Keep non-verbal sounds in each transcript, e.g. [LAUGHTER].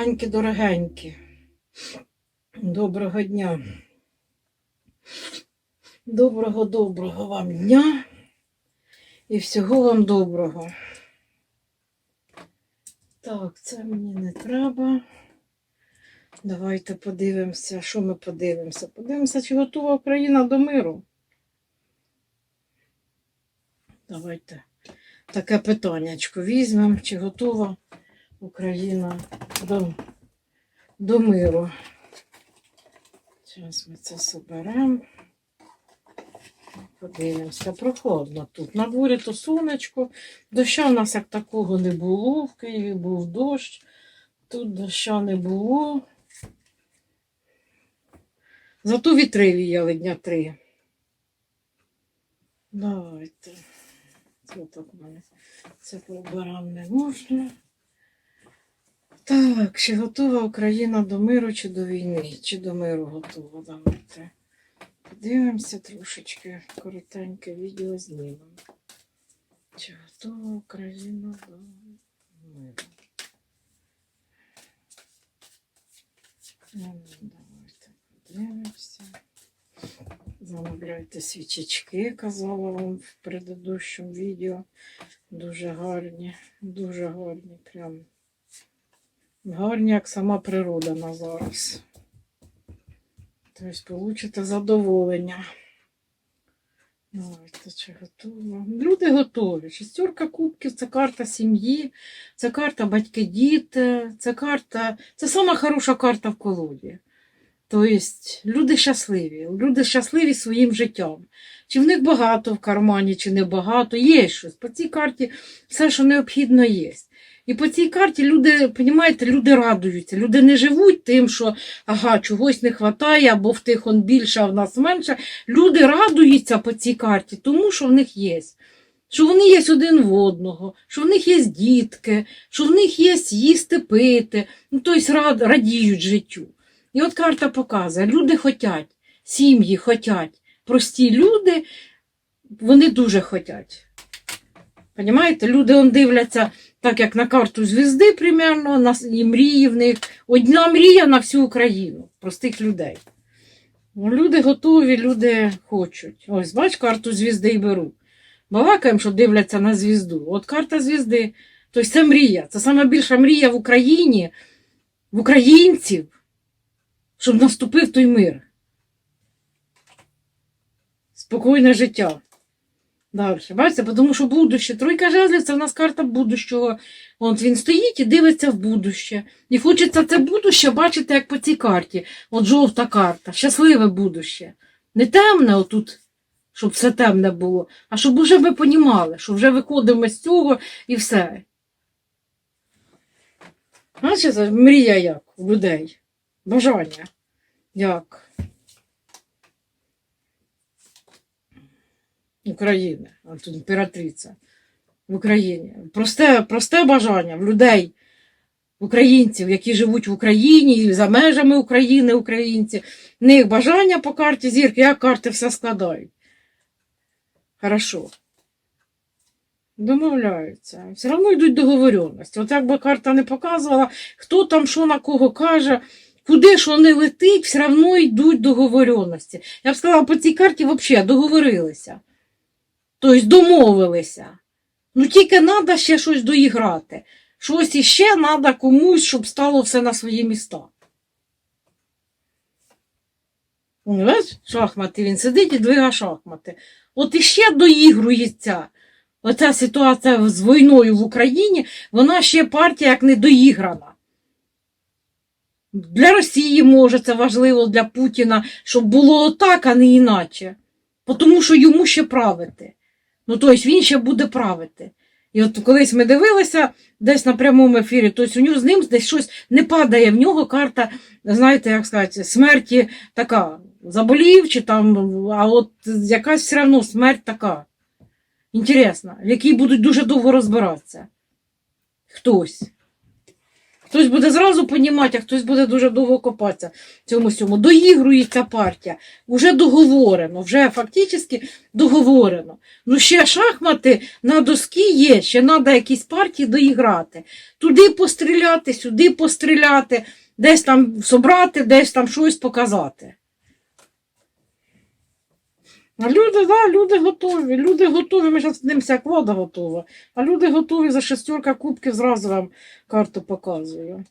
Любенькі, дорогенькі. Доброго дня. Доброго, доброго вам дня і всього вам доброго. Так, це мені не треба. Давайте подивимося, що ми подивимося. Подивимося, чи готова Україна до миру. Давайте таке питаннячко візьмемо, чи готова Україна до, до миру. Зараз ми це соберемо. Подивимося, прохладно тут. На дворі то сонечко. Доща в нас як такого не було. В Києві був дощ. Тут доща не було. Зато вітри віяли дня три. Давайте. Це так мене. Це прибирам не можна. Так, чи готова Україна до миру чи до війни? Чи до миру готова? Давайте. Подивимося трошечки коротеньке відео знімемо. Чи готова Україна до миру? Ну, Давайте подивимося. Замовляйте свічечки, казала вам в предыдущому відео. Дуже гарні, дуже гарні, прям гарні, як сама природа на зараз. Тобто получите задоволення. Давайте, чи готова? Люди готові. Шестерка кубків це карта сім'ї, це карта батьки-діти, це карта, це сама хороша карта в колоді. Тобто люди щасливі, люди щасливі своїм життям. Чи в них багато в кармані, чи не багато, є щось. По цій карті все, що необхідно, є. І по цій карті люди, розумієте, люди радуються. Люди не живуть тим, що ага, чогось не вистачає, або в тих он більше, а в нас менше. Люди радуються по цій карті, тому що в них є. Що вони є один в одного, що в них є дітки, що в них є їсти пити, ну, тобто рад, радіють життю. І от карта показує, люди хочуть, сім'ї хочуть, прості люди, вони дуже хочуть. Понімаєте? Люди он дивляться, так як на карту звізди, примерно, на, і мрії в них. Одна мрія на всю Україну, простих людей. Ну, Люди готові, люди хочуть. Ось, бач, карту звізди і беру. Балакаємо, що дивляться на звізду. От карта звізди. Тобто це мрія. Це сама більша мрія в Україні, в українців, щоб наступив той мир. Спокійне життя. Далі. Бачите, тому що будуще. Тройка жезлів це в нас карта будущого. От він стоїть і дивиться в будуще. І хочеться це будуще бачити, як по цій карті. От жовта карта, щасливе будуще. Не темне отут, щоб все темне було, а щоб уже ви понімали, що вже виходимо з цього і все. Бачите, мрія як у людей. Бажання. Як? України, тут імператриця в Україні. Просте, просте бажання в людей, українців, які живуть в Україні і за межами України, українці. В них бажання по карті зірки, як карти все складають. Хорошо. Домовляються. Все одно йдуть договоренності. От як би карта не показувала, хто там що на кого каже, куди що не летить, все одно йдуть договоренності. Я б сказала, по цій карті взагалі договорилися. Тобто домовилися. Ну тільки треба ще щось доіграти. Щось іще треба комусь, щоб стало все на свої міста. Бачиш, шахмати, він сидить і двига шахмати. От іще доігрується. Оця ситуація з війною в Україні, вона ще партія як не доіграна. Для Росії, може, це важливо для Путіна, щоб було отак, а не іначе. Тому що йому ще правити. Ну, тобто він ще буде правити. І от колись ми дивилися десь на прямому ефірі, тобто у нього з ним десь щось не падає, в нього карта, знаєте, як сказати, смерті така. Заболів чи там, а от якась все одно смерть така. Інтересна, в якій будуть дуже довго розбиратися. Хтось. Хтось буде зразу понімати, а хтось буде дуже довго копатися в цьому всьому. Доігрується партія, вже договорено, вже фактично договорено. Ну ще шахмати на доски є, ще треба якісь партії доіграти. Туди постріляти, сюди постріляти, десь там собрати, десь там щось показати. Люди, да, люди готові, люди готові. Ми зараз дивимося, як влада готова. А люди готові за шестерка кубків, зразу вам карту показую.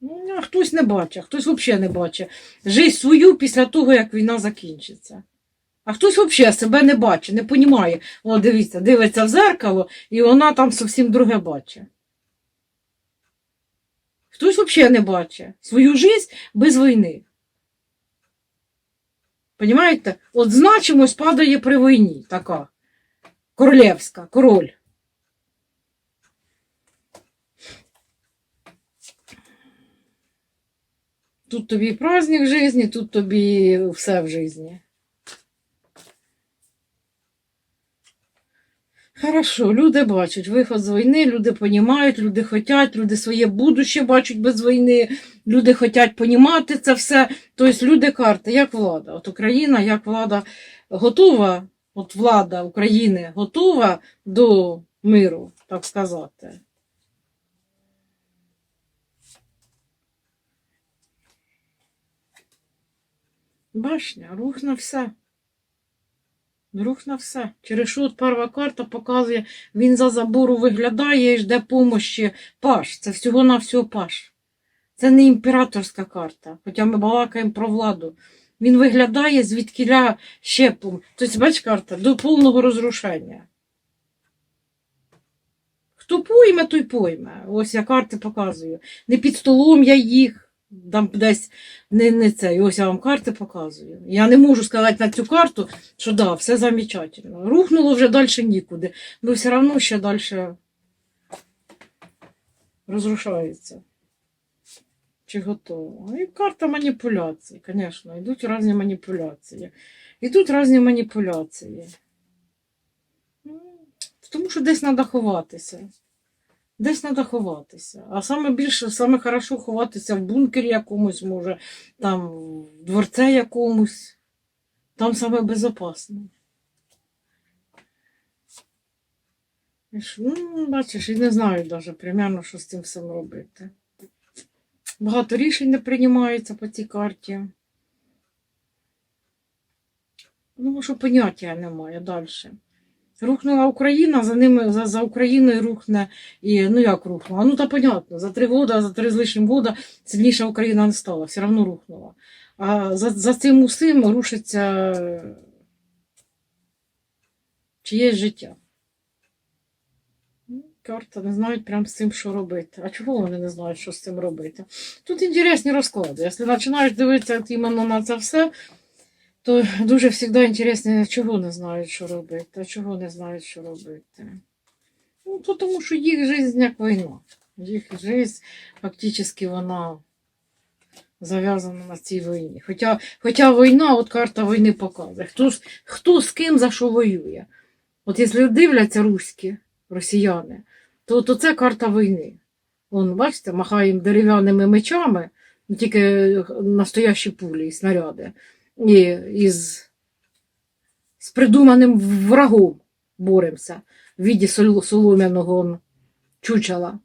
Ну, а хтось не бачить, хтось взагалі не бачить. Жизнь свою після того, як війна закінчиться. А хтось взагалі себе не бачить, не розуміє. О, дивіться, дивиться в зеркало, і вона там зовсім друге бачить. Хтось взагалі не бачить свою жизнь без війни. Понімаєте? От значимость падає при війні така. Королівська, король. Тут тобі праздник в житті, тут тобі все в житті. Хорошо, люди бачать виход з війни, люди понімають, люди хочуть, люди своє будуще бачать без війни, люди хочуть понімати це все. Тобто люди карти, як влада. От Україна, як влада готова, от влада України готова до миру, так сказати. Башня, рух на все. Рух на все. Через що от перша карта показує, він за забору виглядає і жде помощі. Паш. Це всього на всього паш. Це не імператорська карта, хоча ми балакаємо про владу. Він виглядає звідкіля щепом. Тобто, бач, карта до повного розрушення. Хто пойме, той пойме. Ось я карти показую. Не під столом я їх. Там десь не, не це. І ось я вам карти показую. Я не можу сказати на цю карту, що да, все замечательно. Рухнуло вже далі нікуди. Ну все одно ще далі розрушається. Чи готово? І карта маніпуляцій, звісно, йдуть різні маніпуляції. Йдуть різні маніпуляції. Ну, Тому що десь треба ховатися. Десь треба ховатися. А саме більше, саме хорошо ховатися в бункері якомусь, може, там в дворце якомусь. Там саме безпечно. Ну, бачиш, і не знаю навіть примерно, що з цим всім робити. Багато рішень не приймається по цій карті. Ну, що поняття немає далі. Рухнула Україна, за ними, за, за Україною рухне і ну як рухнула? Ну та понятно, за три года, за три з лишнім года сильніша Україна не стала, все одно рухнула. А за, за цим усім рушиться чиєсь життя. Ну, Карта не знають прям з цим, що робити. А чого вони не знають, що з цим робити? Тут інтересні розклади. Якщо починаєш дивитися іменно на це все, то дуже завжди інтересно, чого не знають, що робити, а чого не знають, що робити. Ну, то тому що їх життя як війна. Їх життя фактично вона зав'язана на цій війні. Хоча, хоча війна, от карта війни показує, хто, хто з ким за що воює. От якщо дивляться руські, росіяни, то, то це карта війни. Вон, бачите, махає їм дерев'яними мечами, тільки настоящі пулі і снаряди. І із, з придуманим врагом боремося в віді солом'яного чучала.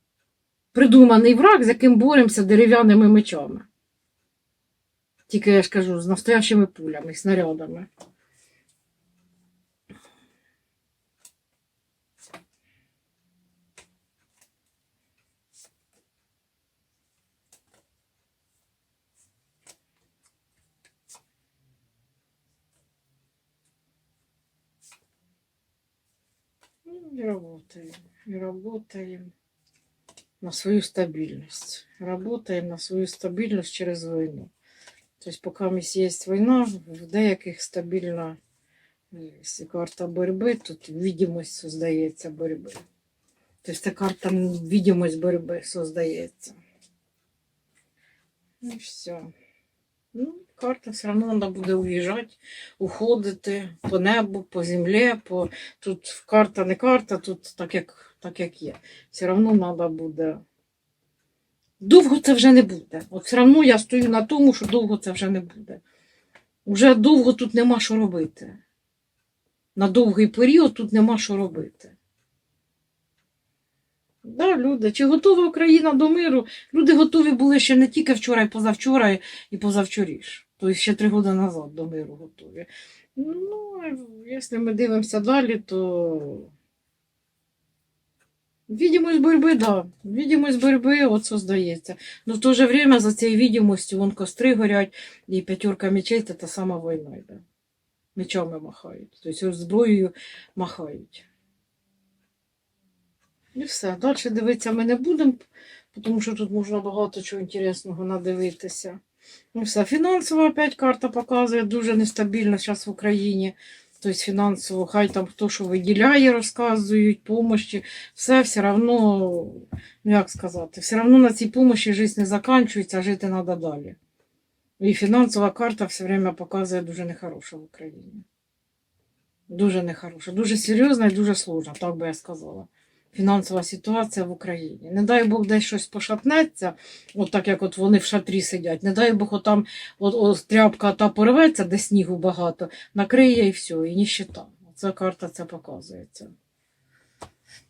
Придуманий враг, з яким боремося дерев'яними мечами. Тільки я ж кажу, з настоящими пулями, снарядами. Ну, И работаем, и работаем на свою стабильность. Работаем на свою стабильность через війну. Тобто, поки у нас є війна, в деяких стабільна е, карта боротьби, тут видимость создається боротьби. Тобто це карта видимость боротьби создається. І все. Ну, карта, все одно треба буде уїжджати, уходити по небу, по землі, по... тут карта не карта, тут так як, так як є. Все одно треба буде. Довго це вже не буде. От все одно я стою на тому, що довго це вже не буде. Уже довго тут нема що робити. На довгий період тут нема що робити. Да, люди, чи готова Україна до миру? Люди готові були ще не тільки вчора, і позавчора, і позавчоріш. Тобто ще три роки назад до миру готові. Ну, якщо ми дивимося далі, то Видимость боротьби, так. да. Видимость боротьби, от що здається. Но в то же время за цією видимостю вон костри горять, і п'ятерка мечей це та сама війна йде. Мечами махають. Тобто зброєю махають. І все. Далі дивитися ми не будемо, тому що тут можна багато чого інтересного надивитися. Ну все, фінансова опять карта показує дуже нестабільно зараз в Україні. Тобто фінансово, хай там хто що виділяє, розказують, помощі, все все одно, ну як сказати, все одно на цій помощі життя не закінчується, а жити треба далі. І фінансова карта все время показує дуже нехороша в Україні. Дуже нехороша, дуже серйозна і дуже сложна, так би я сказала. Фінансова ситуація в Україні. Не дай Бог десь щось пошатнеться, от так як от вони в шатрі сидять. Не дай Бог, отам от, от тряпка та порветься, де снігу багато, накриє і все, і ніщита. Ця карта це показується.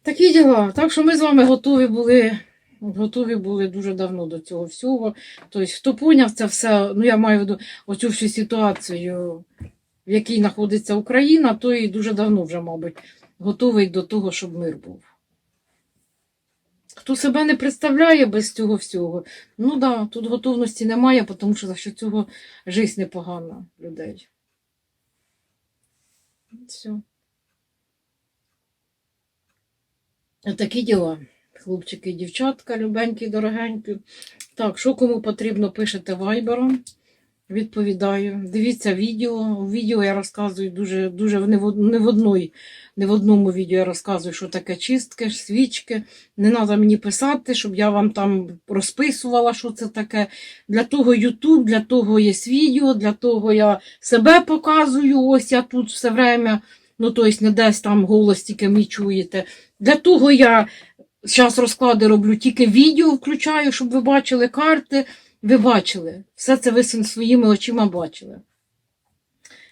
Такі діла. Так що ми з вами готові були. Готові були дуже давно до цього всього. Тобто, хто поняв це все, ну я маю в виду оцю всю ситуацію, в якій знаходиться Україна, той дуже давно вже, мабуть, готовий до того, щоб мир був. Хто себе не представляє без цього всього, ну так, да, тут готовності немає, тому що за що цього життя непогана людей. Все. Такі діла. Хлопчики і дівчатка, любенькі, дорогенькі. Так, що кому потрібно, пишете вайбером. Відповідаю. Дивіться відео. У відео я розказую дуже, дуже не в, не в одної, не в одному відео я розказую, що таке чистки, свічки. Не треба мені писати, щоб я вам там розписувала, що це таке. Для того YouTube, для того є відео, для того я себе показую. Ось я тут все время. Ну, тобто, не десь там голос тільки мій чуєте. Для того я зараз розклади роблю, тільки відео включаю, щоб ви бачили карти. Ви бачили. Все це ви своїми очима бачили.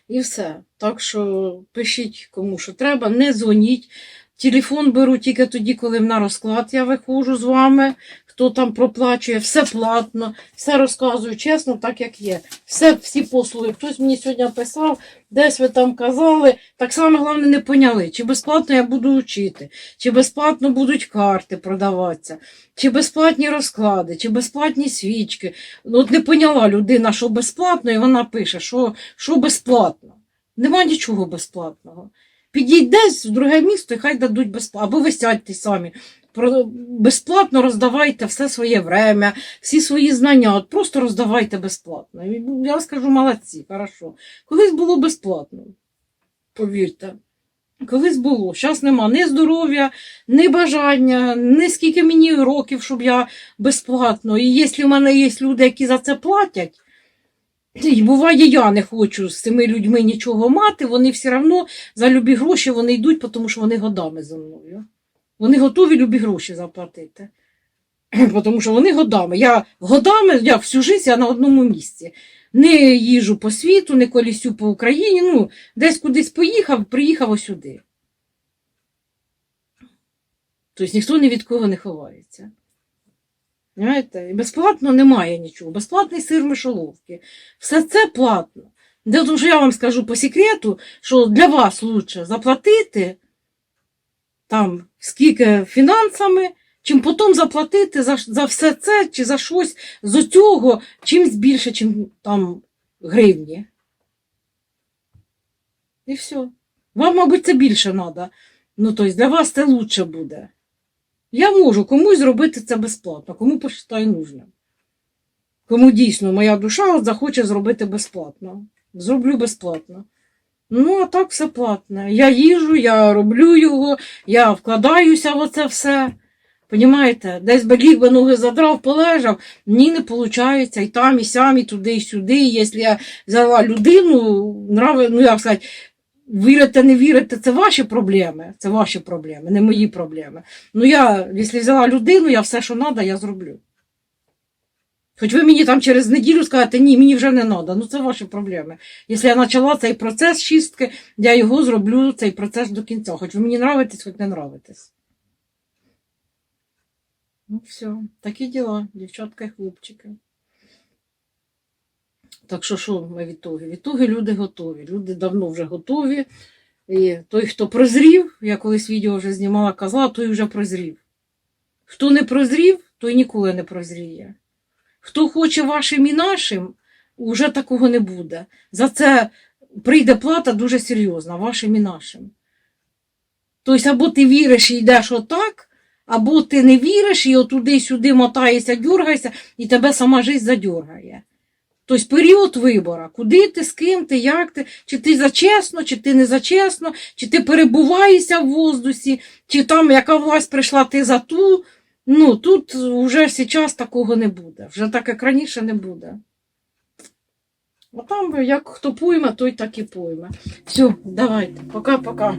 І все. Так що пишіть кому що треба, не дзвоніть. Телефон беру тільки тоді, коли на розклад я виходжу з вами. Хто там проплачує, все платно, все розказую чесно, так як є. Все, всі послуги. Хтось мені сьогодні писав, десь ви там казали. Так само головне не поняли, чи безплатно я буду вчити, чи безплатно будуть карти продаватися, чи безплатні розклади, чи безплатні свічки. Ну, От не поняла людина, що безплатно, і вона пише, що, що безплатно. Нема нічого безплатного. Підіть десь в друге місто і хай дадуть безплатно. Або ви сядьте самі. Безплатно роздавайте все своє время, всі свої знання. От просто роздавайте безплатно. Я скажу молодці, хорошо. Колись було безплатно. Повірте. Колись було. Зараз нема ні здоров'я, ні бажання, ні скільки мені років, щоб я безплатно. І якщо в мене є люди, які за це платять, і буває, я не хочу з цими людьми нічого мати, вони все одно за любі гроші вони йдуть, тому що вони годами за мною. Вони готові любі гроші заплатити. [CLEARS THROAT] Тому що вони годами. Я годами, я всю життя я на одному місці. Не їжу по світу, не колісю по Україні. Ну, десь кудись поїхав, приїхав сюди. Тобто ніхто ні від кого не ховається. Знаєте? І безплатно немає нічого. Безплатний сир мишоловки. Все це платно. Де, що я вам скажу по секрету, що для вас краще заплатити там скільки фінансами, чим потім заплатити за, за все це чи за щось з цього чимсь більше, чим там гривні. І все. Вам, мабуть, це більше треба. Ну, тобто для вас це краще буде. Я можу комусь зробити це безплатно, кому посчитаю нужним. Кому дійсно моя душа захоче зробити безплатно. Зроблю безплатно. Ну, а так все платне. Я їжу, я роблю його, я вкладаюся в оце все. Понімаєте? Десь би ліг би ноги задрав, полежав, ні, не виходить, і там, і сям, і туди, і сюди. І якщо я взяла людину, нрави, ну як сказати, вірите, не вірите, це ваші проблеми. Це ваші проблеми, не мої проблеми. Ну я, якщо взяла людину, я все, що треба, я зроблю. Хоч ви мені там через неділю скажете, ні, мені вже не треба, ну це ваші проблеми. Якщо я почала цей процес чистки, я його зроблю, цей процес до кінця. Хоч ви мені нравитесь, хоч не нравитесь. Ну, все, такі діла, дівчатка і хлопчики. Так що, що ми відтоги? Відтоги люди готові. Люди давно вже готові. І той, хто прозрів, я колись відео вже знімала, казала, той вже прозрів. Хто не прозрів, той ніколи не прозріє. Хто хоче вашим і нашим, уже такого не буде. За це прийде плата дуже серйозна, вашим і нашим. Тобто, або ти віриш і йдеш отак, або ти не віриш і отуди-сюди мотаєшся, дюргаєшся, і тебе сама жизнь задьоргає. Тобто період вибору, куди ти, з ким ти, як ти, чи ти за чесно, чи ти не за чесно, чи ти перебуваєшся в воздусі, чи там яка власть прийшла, ти за ту. Ну, тут вже зараз такого не буде. Вже так, як раніше, не буде. А там як хто пойме, той так і пойме. Все, давайте, пока-пока.